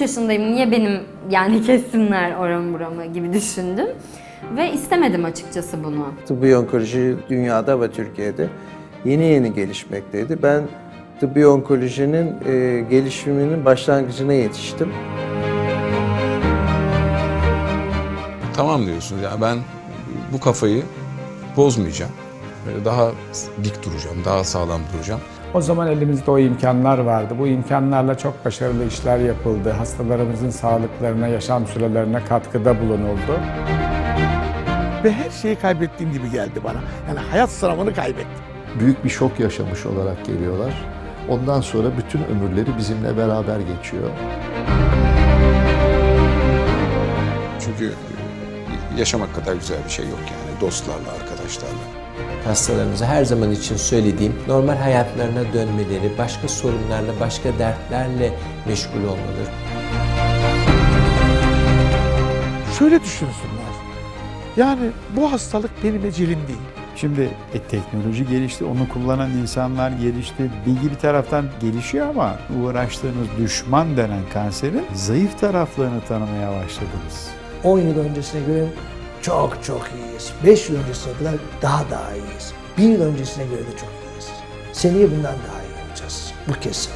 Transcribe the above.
yaşındayım niye benim yani kessinler oramı buramı gibi düşündüm. Ve istemedim açıkçası bunu. Tıbbi onkoloji dünyada ve Türkiye'de yeni yeni gelişmekteydi. Ben tıbbi onkolojinin e, gelişiminin başlangıcına yetiştim. Tamam diyorsunuz ya ben bu kafayı bozmayacağım. Böyle daha dik duracağım, daha sağlam duracağım. O zaman elimizde o imkanlar vardı. Bu imkanlarla çok başarılı işler yapıldı. Hastalarımızın sağlıklarına, yaşam sürelerine katkıda bulunuldu. Ve her şeyi kaybettiğim gibi geldi bana. Yani hayat sınavını kaybettim. büyük bir şok yaşamış olarak geliyorlar. Ondan sonra bütün ömürleri bizimle beraber geçiyor. Çünkü yaşamak kadar güzel bir şey yok yani dostlarla, arkadaşlarla. Hastalarımıza her zaman için söylediğim normal hayatlarına dönmeleri, başka sorunlarla, başka dertlerle meşgul olmaları. Şöyle düşünsünler. Yani bu hastalık benim ecelim değil. Şimdi e, teknoloji gelişti, onu kullanan insanlar gelişti. Bilgi bir taraftan gelişiyor ama uğraştığınız düşman denen kanserin zayıf taraflarını tanımaya başladınız. 10 yıl öncesine göre çok çok iyiyiz. 5 yıl öncesine kadar daha daha iyiyiz. 1 yıl öncesine göre de çok iyiyiz. Seneye bundan daha iyi olacağız. Bu kesin.